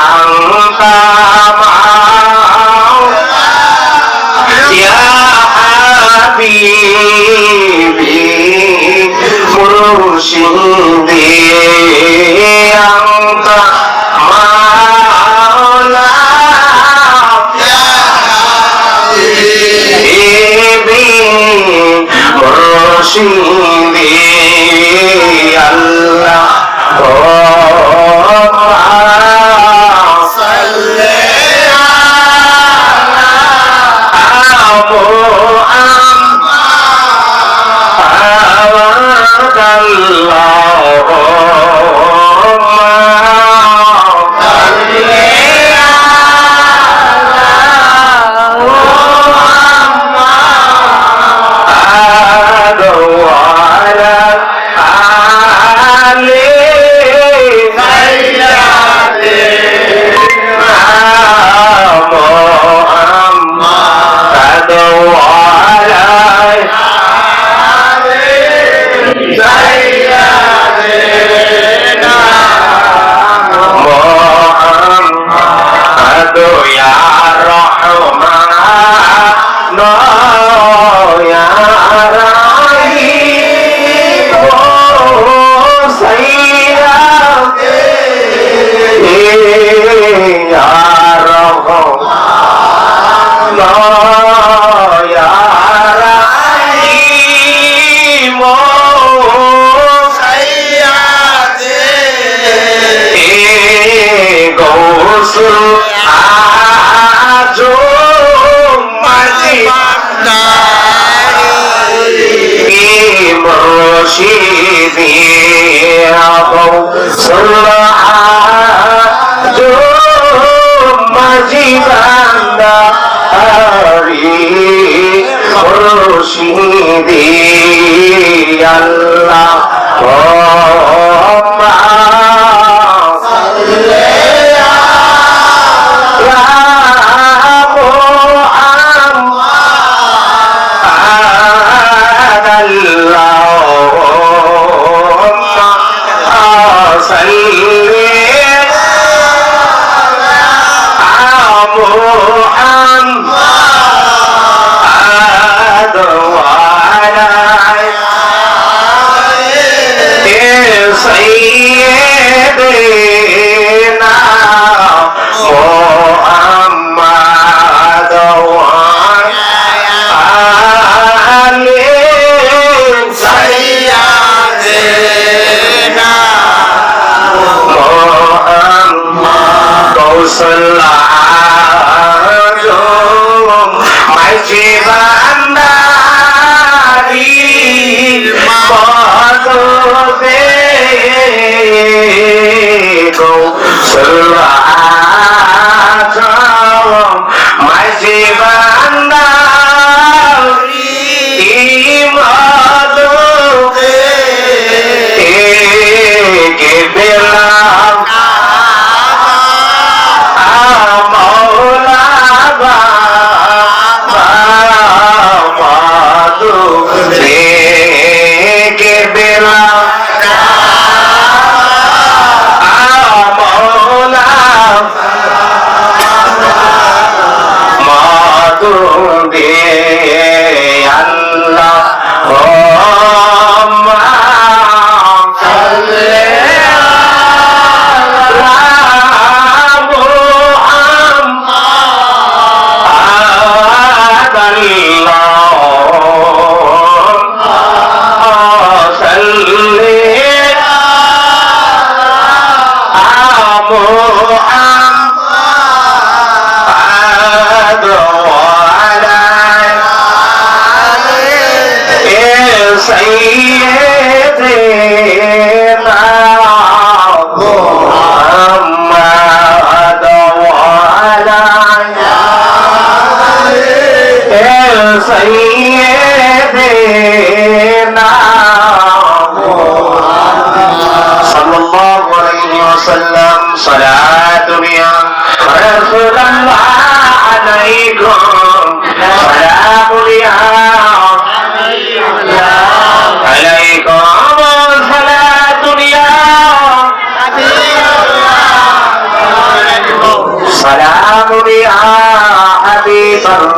أنت معه يا حبيبي مرشدي أنت مولاي يا حبيبي مرشدي al 兄弟。Satan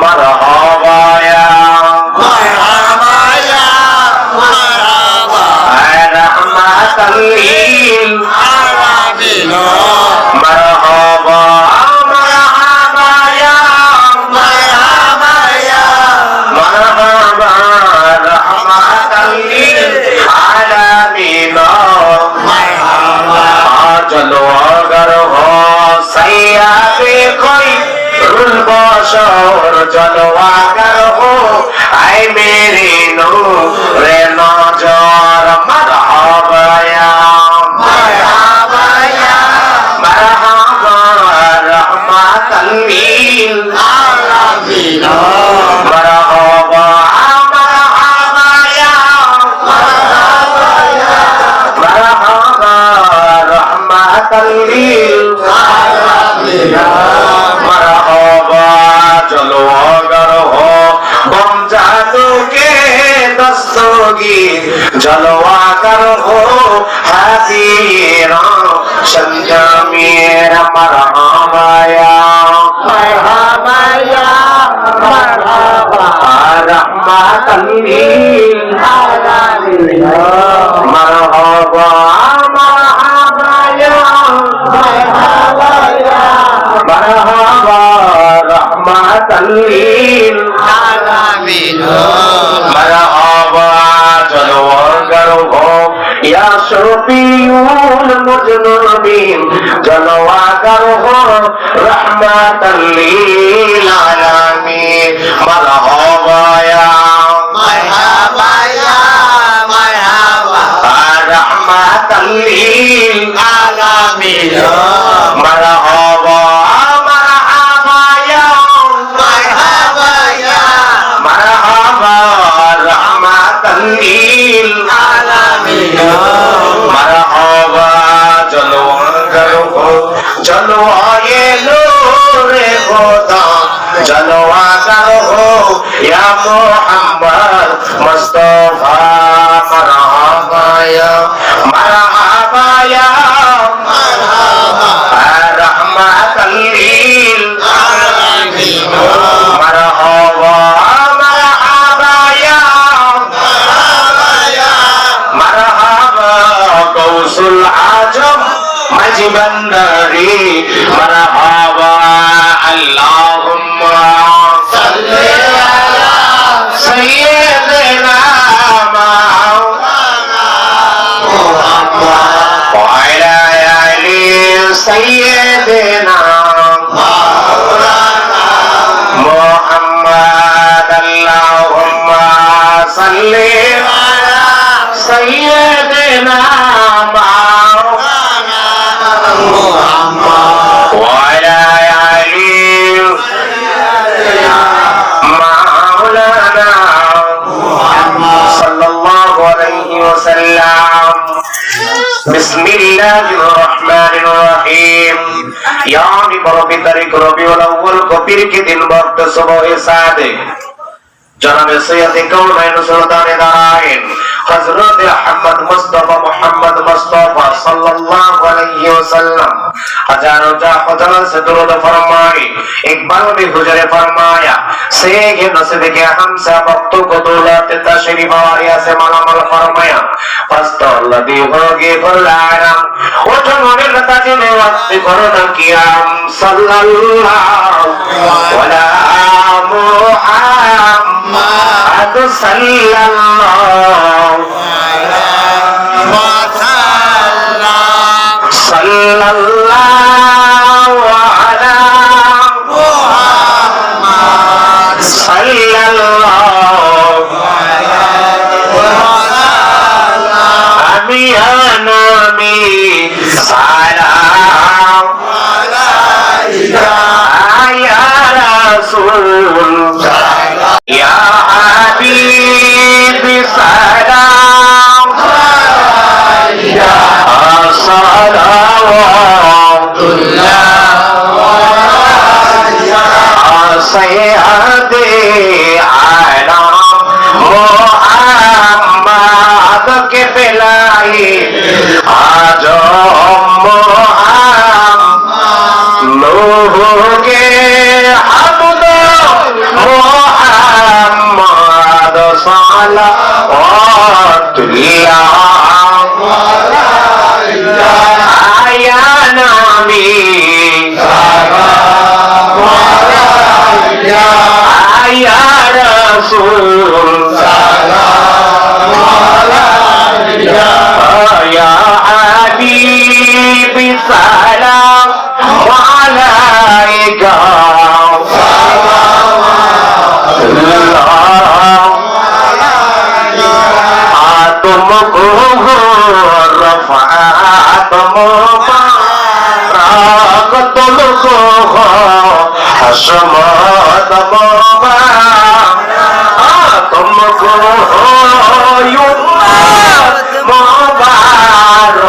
مرحبا يا مرحبا يا مرحبا رحمة للعالمين জলওয়া করো المذنبين جلواتره رحمة للعالمين مرحبا يا مرحبا يا مرحبا رحمة للعالمين مرحبا জানো আজানো হো ইয়া মোহাম্মদ মুস্তফা মারহাবা ইয়া মারহাবা صل على سيدنا محمد وعلى آل مولانا صلى الله عليه وسلم بسم الله الرحمن الرحيم يعني بربي طريق ربي والأول কবির কি দিন বক্ত সুবহ সাদে জনাবে সৈয়দ কৌনাইন সুলতানে দারাইন হযরত আহমদ মুস্তাফা মুহাম্মদ वसल्लम हजारों जा खुदा से दुरुद फरमाए एक बार भी हुजरे फरमाया से ये नसीब के हम से वक्तों को दौलत तशरीफ वारिया से मालामाल फरमाया फस्तो लदी होगी फुलारम उठ मोमिन रता जी ने वक्त करो ना किया सल्लल्लाहु वला मुहम्मद सल्लल्लाहु अलैहि صلى الله على محمد صلى الله আমি আমি সালাম আয়া রাসূল বেলাই আজ লোহকে হামদ মোহাম্মদ সালাওয়াতুল্লাহ। আয়া নামি हसमत मुबारक तुमको युम्मत मुबारक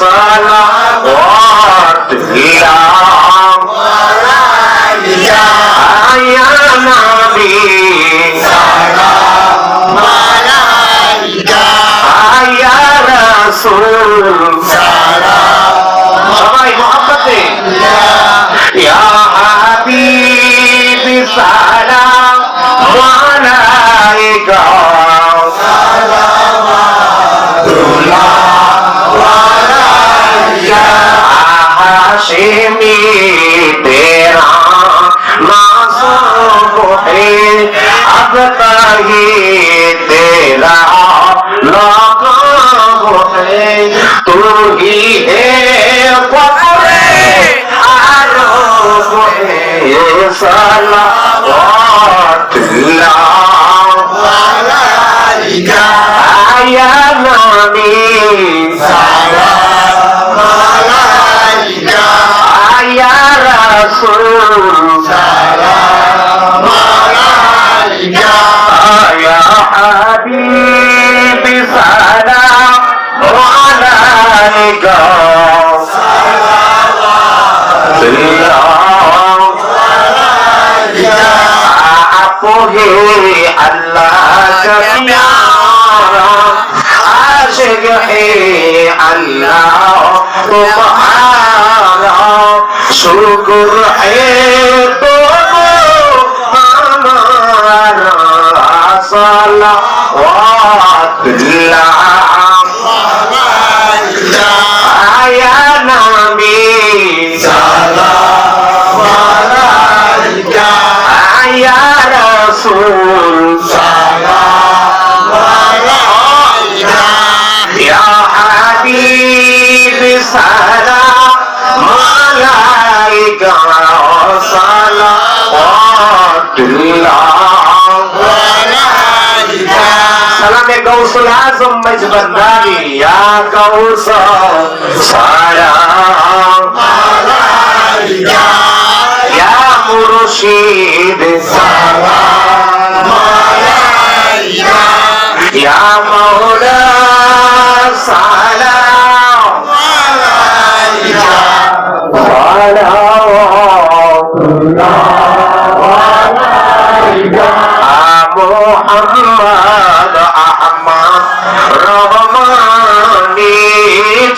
सलावत या नबी ইয়া রাসূল সবাই মহব্বতে कहीं तेरा लकाब है तू ही है फखरे आरोप है ये सलावतुल्लाह या नबी या रसूल পুহে আল্লাহ আশিক হে আল্লাহ তোমারা। শুকুর হে আমার سلام گوس العظم مجبنداری یا گوس سلام علیکہ মুর্শিদ। সালাম আলাইয়া ইয়া মাওলা সালাম। আলাইয়া মোহাম্মদ আহমদ রহমানি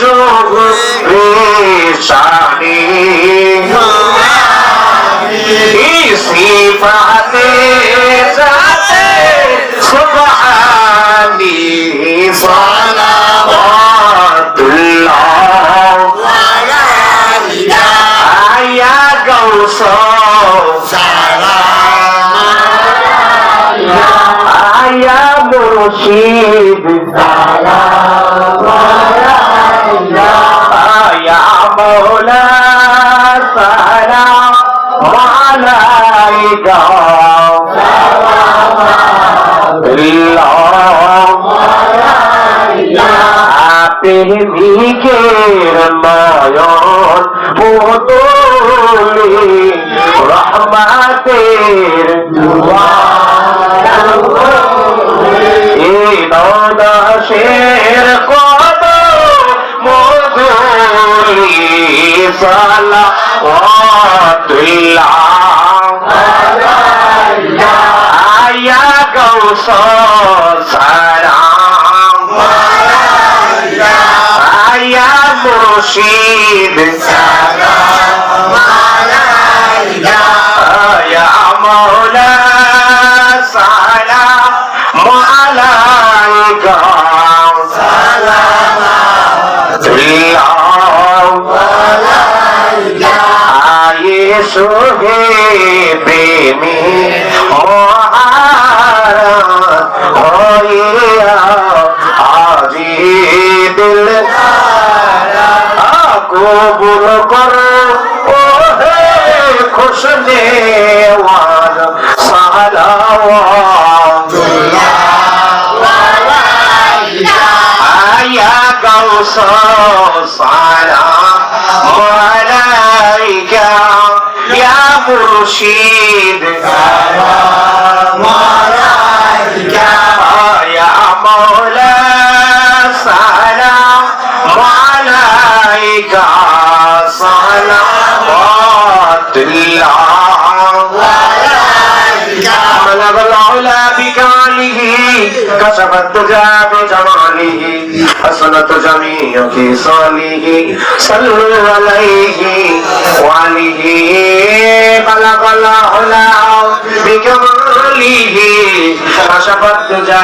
যোগ রেশানি সিফাতে জাতে সুবহানি সালাওয়াতুল্লাহ আয়া গৌস আয়া মুর্শিদ আয়া প্রেমিকের নয়ন পুতুলি রহমাতের এই নদাসের কত মধুলি সালা আয়া আয়া মুর্শিদ আয়া মৌলা সালাম মালাইকা আয়ে সোহে প্রেমী মহারা হইয়া আজি দিল কবুল কর ও হে খুশ নেওয়ার সালাওয়াত আয়া সারা মালাইকা ইয়া মুর্শিদ ইয়া بكماله كشف الدجى بجماله حسنت جميع خصاله صلوا عليه وعليه بلغ العلا بكماله كشف الدجى